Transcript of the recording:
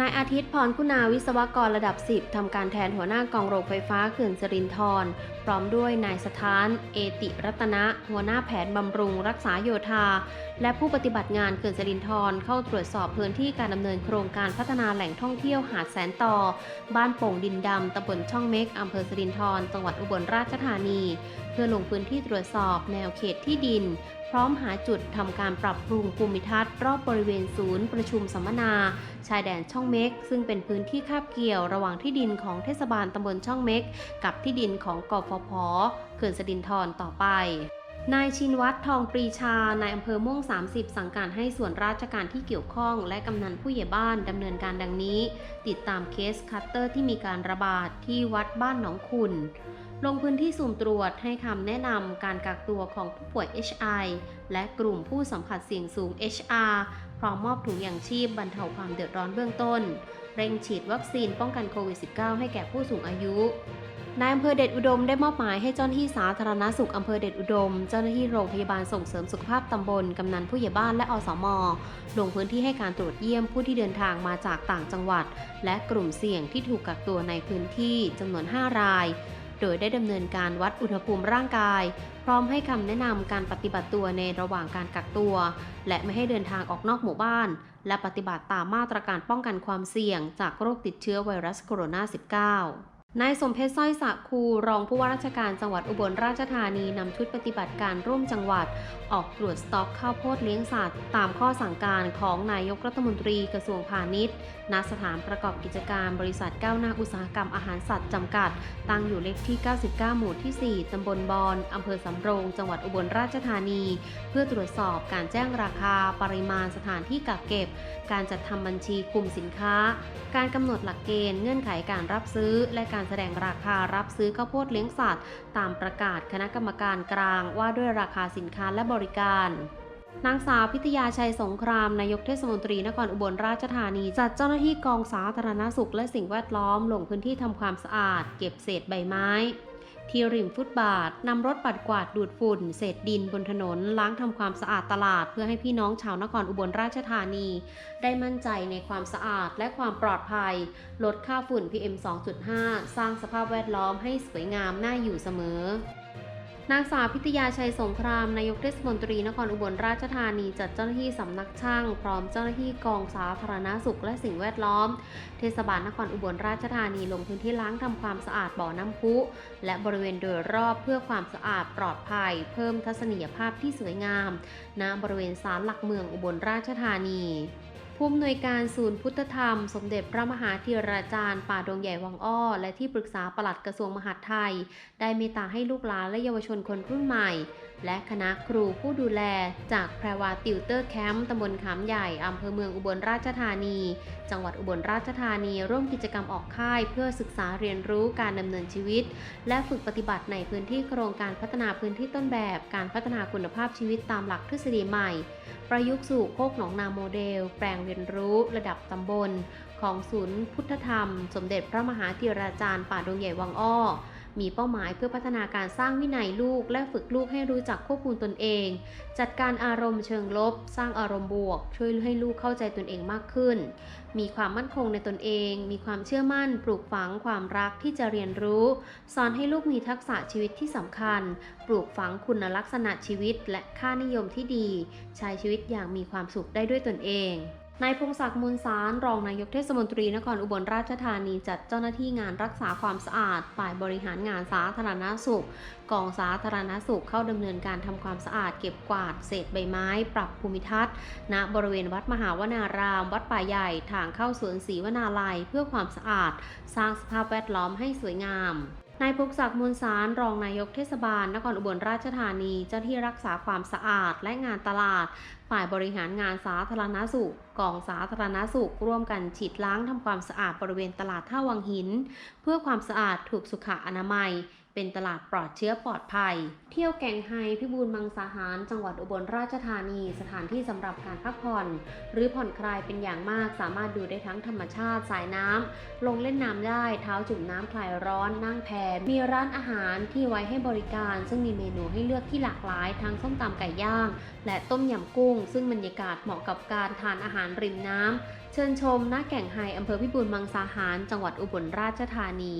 นายอาทิตย์พรคุณาวิศวกรระดับ 10 ทำการแทนหัวหน้ากองโรงไฟฟ้าเขื่อนสิรินธรพร้อมด้วยนายสถาน เอติรัตนะ หัวหน้าแผนบำรุงรักษาโยธา และผู้ปฏิบัติงานเขื่อนสิรินธรเข้าตรวจสอบพื้นที่การดำเนินโครงการพัฒนาแหล่งท่องเที่ยวหาดแสนต่อ บ้านโป่งดินดำตำบลช่องเม็กอำเภอสิรินธรจังหวัดอุบลราชธานี เพื่อลงพื้นที่ตรวจสอบแนวเขตที่ดิน พร้อมหาจุดทำการปรับปรุงภูมิทัศน์รอบบริเวณศูนย์ประชุมสัมมนา ชายแดนช่องเม็ก ซึ่งเป็นพื้นที่คาบเกี่ยวระหว่างที่ดินของเทศบาลตำบลช่องเม็ก กับที่ดินของกฟผเขื่อนสดินทรต่อไปนายชินวัตรทองปรีชา นายอำเภอม่วง 30 สั่งการให้ส่วนราชการที่เกี่ยวข้อง และกำนันผู้ใหญ่บ้านดำเนินการดังนี้ ติดตามเคสคัตเตอร์ที่มีการระบาดที่วัดบ้านหนองขุน ลงพื้นที่สุ่มตรวจให้คำแนะนำการกักตัวของผู้ป่วย HI และกลุ่มผู้สัมผัสเสี่ยงสูง HR พร้อมมอบถุงยางชีพบรรเทาความเดือดร้อนเบื้องต้น เร่งฉีดวัคซีนป้องกันโควิด -19 ให้แก่ผู้สูงอายุนายอำเภอเดชอุดมได้มอบหมายให้เจ้าหน้าที่สาธารณสุขอำเภอเดชอุดม เจ้าหน้าที่โรงพยาบาลส่งเสริมสุขภาพตำบล กำนันผู้ใหญ่บ้านและอสม ลงพื้นที่ให้การตรวจเยี่ยมผู้ที่เดินทางมาจากต่างจังหวัด และกลุ่มเสี่ยงที่ถูกกักตัวในพื้นที่จำนวน 5 ราย โดยได้ดำเนินการวัดอุณหภูมิร่างกาย พร้อมให้คำแนะนำการปฏิบัติตัวในระหว่างการกักตัว และไม่ให้เดินทางออกนอกหมู่บ้าน และปฏิบัติตามมาตรการป้องกันความเสี่ยง จากโรคติดเชื้อไวรัสโคโรนา -19 นายสมเพชรสร้อยสะคูรองผู้ว่าราชการจังหวัดอุบลราชธานีนำชุดปฏิบัติการร่วมจังหวัด ออกตรวจสต็อกข้าวโพดเลี้ยงสัตว์ ตามข้อสั่งการของนายกรัฐมนตรีกระทรวงพาณิชย์ณสถานประกอบกิจการบริษัทก้าวหน้าอุตสาหกรรมอาหารสัตว์จำกัด ตั้งอยู่เลขที่ 99 หมู่ที่ 4 ตำบลบอนอำเภอสำโรง จังหวัดอุบลราชธานี เพื่อตรวจสอบการแจ้งราคา ปริมาณสถานที่กักเก็บ การจัดทำบัญชีกลุ่มสินค้า การกำหนดหลักเกณฑ์เงื่อนไขการรับซื้อและการแสดงราคารับซื้อข้าวโพดเลี้ยงสัตว์ ตามประกาศคณะกรรมการกลางว่าด้วยราคาสินค้าและบริการนางสาวพิทยาชัยสงคราม นายกเทศมนตรีนครอุบลราชธานี จัดเจ้าหน้าที่กองสาธารณสุขและสิ่งแวดล้อมลงพื้นที่ทำความสะอาด เก็บเศษใบไม้ ที่ริมฟุตบาทนำรถปัดกวาดดูดฝุ่น เศษดินบนถนน ล้างทำความสะอาดตลาด เพื่อให้พี่น้องชาวนครอุบลราชธานี ได้มั่นใจในความสะอาดและความปลอดภัย ลดค่าฝุ่น PM 2.5 สร้างสภาพแวดล้อมให้สวยงามน่าอยู่เสมอ นางสาวพิทยาชัยสงครามนายกเทศมนตรีนครอุบลราชธานีจัดเจ้าหน้าที่สำนักช่าง พร้อมเจ้าหน้าที่กองสาธารณสุขและสิ่งแวดล้อม เทศบาลนครอุบลราชธานีลงพื้นที่ล้างทำความสะอาดบ่อน้ำพุ และบริเวณโดยรอบเพื่อความสะอาดปลอดภัย เพิ่มทัศนียภาพที่สวยงามณบริเวณศาลหลักเมืองอุบลราชธานี ผู้อำนวยการศูนย์พุทธธรรม สมเด็จพระมหาธีราจารย์ ป่าดงใหญ่วังอ้อ และที่ปรึกษาปลัดกระทรวงมหาดไทย ได้เมตตาให้ลูกหลานและเยาวชนคนรุ่นใหม่ และคณะครูผู้ดูแล จากแพรวาติวเตอร์แคมป์ตำบลขามใหญ่อำเภอเมืองอุบลราชธานี จังหวัดอุบลราชธานี ร่วมกิจกรรมออกค่าย เพื่อศึกษาเรียนรู้การดำเนินชีวิต และฝึกปฏิบัติในพื้นที่โครงการพัฒนาพื้นที่ต้นแบบ การพัฒนาคุณภาพชีวิตตามหลักทฤษฎีใหม่ ประยุกต์สู่โคกหนองนาโมเดล แปลงเรียนรู้ระดับตำบล ของศูนย์พุทธธรรม สมเด็จพระมหาธีราจารย์ป่าดงใหญ่วังอ้อ มีเป้าหมายเพื่อพัฒนาการสร้างวินัยลูก และฝึกลูกให้รู้จักควบคุมตนเอง จัดการอารมณ์เชิงลบ สร้างอารมณ์บวก ช่วยให้ลูกเข้าใจตนเองมากขึ้น มีความมั่นคงในตนเอง มีความเชื่อมั่น ปลูกฝังความรักที่จะเรียนรู้ สอนให้ลูกมีทักษะชีวิตที่สำคัญ ปลูกฝังคุณลักษณะชีวิต และค่านิยมที่ดี ใช้ชีวิตอย่างมีความสุขได้ด้วยตนเอง นายพงศักดิ์มูลสารรองนายกเทศมนตรีนครอุบลราชธานีจัดเจ้าหน้าที่งานรักษาความสะอาดฝ่ายบริหารงานสาธารณสุข กองสาธารณสุขเข้าดำเนินการทำความสะอาดเก็บกวาดเศษใบไม้ ปรับภูมิทัศน์ณบริเวณวัดมหาวนาราม วัดป่าใหญ่ทางเข้าสวนศรีวนาลัย เพื่อความสะอาด สร้างสภาพแวดล้อมให้สวยงาม นายพกศักดิ์มูลสารรองนายกเทศบาล นครอุบลราชธานี เจ้าที่รักษาความสะอาดและงานตลาด ฝ่ายบริหารงานสาธารณสุขกองสาธารณสุข ร่วมกันฉีดล้างทำความสะอาดบริเวณตลาดท่าวังหิน เพื่อความสะอาดถูกสุขอนามัย เป็นตลาดปลอดเชื้อปลอดภัย เที่ยวแก่งไฮพิบูลมังสาหาร จังหวัดอุบลราชธานี สถานที่สำหรับการพักผ่อน หรือผ่อนคลายเป็นอย่างมาก สามารถดูได้ทั้งธรรมชาติสายน้ำลงเล่นน้ำได้ เท้าจุ่มน้ำคลายร้อน นั่งแพมีร้านอาหารที่ไว้ให้บริการ ซึ่งมีเมนูให้เลือกที่หลากหลาย ทั้งส้มตำไก่ย่าง และต้มยำกุ้ง ซึ่งบรรยากาศเหมาะกับการทานอาหารริมน้ำเชิญชมณแก่งไฮอำเภอพิบูลมังสาหาร จังหวัดอุบลราชธานี